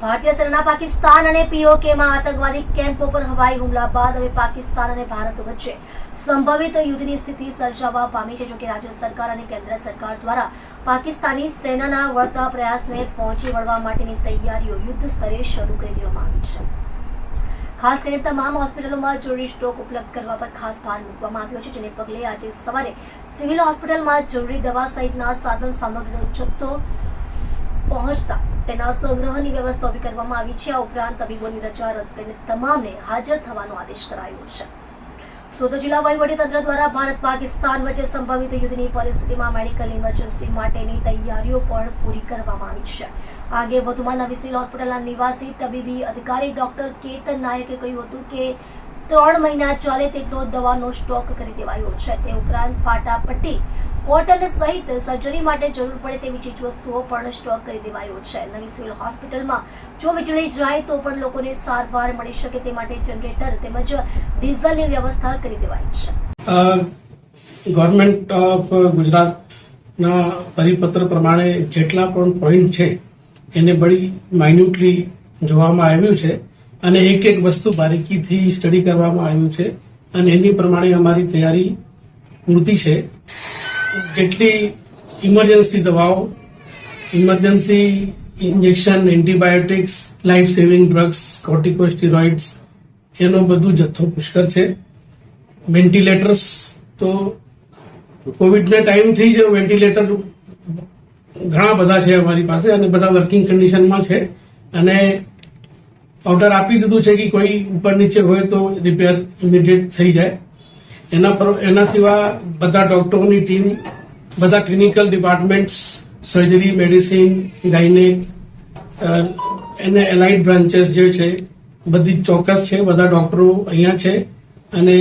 ભારતીય સેના પાકિસ્તાન અને પીઓકેમાં આતંકવાદી કેમ્પો પર હવાઈ હુમલા બાદ હવે પાકિસ્તાન અને ભારત વચ્ચે સંભવિત યુદ્ધની સ્થિતિ સર્જાવા પામી છે, જોકે રાજ્ય સરકાર અને કેન્દ્ર સરકાર દ્વારા પાકિસ્તાની સેનાના વળતા પ્રયાસને પહોંચી વળવા માટેની તૈયારીઓ યુદ્ધ સ્તરે શરૂ કરી દેવામાં આવી છે. ખાસ કરીને તમામ હોસ્પિટલોમાં જરૂરી સ્ટોક ઉપલબ્ધ કરવા પર ખાસ ભાર મૂકવામાં આવ્યો છે, જેને પગલે આજે સવારે સિવિલ હોસ્પિટલમાં જરૂરી દવા સહિતના સાધન સામગ્રીનો જથ્થો પહોંચતા તેના સંગ્રહની વ્યવસ્થા ઊભી કરવામાં આવી છે. આ ઉપરાંત તબીબોની રજા રદ કરીને તમામને હાજર થવાનો આદેશ કરાયો છે. સુરત જિલ્લા વહીવટીતંત્ર દ્વારા ભારત પાકિસ્તાન વચ્ચે સંભવિત યુદ્ધની પરિસ્થિતિમાં મેડિકલ ઇમરજન્સી માટેની તૈયારીઓ પણ પૂરી કરવામાં આવી છે. આગે વધુમાં નવી સિવિલ હોસ્પિટલના નિવાસી તબીબી અધિકારી ડોક્ટર કેતન નાયકે કહ્યું હતું કે ત્રણ મહિના ચાલે તેટલો દવાનો સ્ટોક કરી દેવાયો છે. તે ઉપરાંત પાટા પટ્ટી કોટન સહિત સર્જરી માટે જરૂર પડે તેવી ચીજવસ્તુઓ પણ સ્ટોક કરી દેવાયો છે. નવી સિવિલ હોસ્પિટલમાં જો વીજળી જાય તો પણ લોકોને સારવાર મળી શકે તે માટે જનરેટર તેમજ ડીઝલની વ્યવસ્થા કરી દેવાઈ છે. ગવર્મેન્ટ ઓફ ગુજરાતના પરિપત્ર પ્રમાણે જેટલા પણ પોઈન્ટ છે એને બળી માઇન્યુટલી જોવામાં આવ્યું છે. અને એક એક વસ્તુ બારીકીથી સ્ટડી કરવામાં આવ્યું છે. અને એની પ્રમાણે અમારી તૈયારી પૂરતી છે. જેટલી ઇમરજન્સી દવાઓ emergency injection antibiotics life saving drugs corticosteroids એનો બધું જથ્થો પુષ્કળ છે. વેન્ટિલેટર્સ તો કોવિડના ટાઈમથી જ વેન્ટિલેટર ઘણા બધા છે અમારી પાસે અને બધા વર્કિંગ કન્ડિશનમાં છે. અને ઓર્ડર આપી દીધું છે કે કોઈ ઉપર નીચે હોય તો રિપેર ઇમિડિયેટ થઈ જાય. એના પર એના સિવાય બધા ડોક્ટરોની ટીમ બધા clinical departments surgery medicine gynaec એને એલાઇડ બ્રાન્ચેસ જે છે, બધી ચોક્કસ છે, બધા ડોક્ટરો અહીંયા છે. અને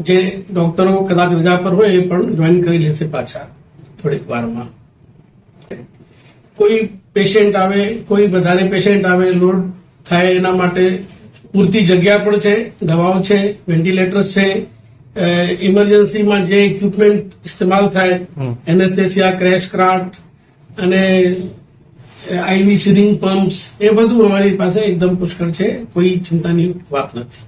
જે ડોક્ટરો કદાચ રજા પર હોય એ પણ જોઈન કરી લેશે પાછા થોડીક વારમાં. કોઈ પેશન્ટ આવે કોઈ વધારે પેશન્ટ આવે લોડ થાય એના માટે પૂરતી જગ્યા પણ છે દવાઓ છે વેન્ટિલેટર્સ છે ઇમરજન્સીમાં જે ઇક્વિપમેન્ટ ઇસ્તેમાલ થાય એનેસ્થેસિયા ક્રેશ ક્રાફ્ટ અને આઈવી સિરિંગ પમ્પ્સ એ બધું અમારી પાસે એકદમ પુષ્કળ છે કોઈ ચિંતાની વાત નથી.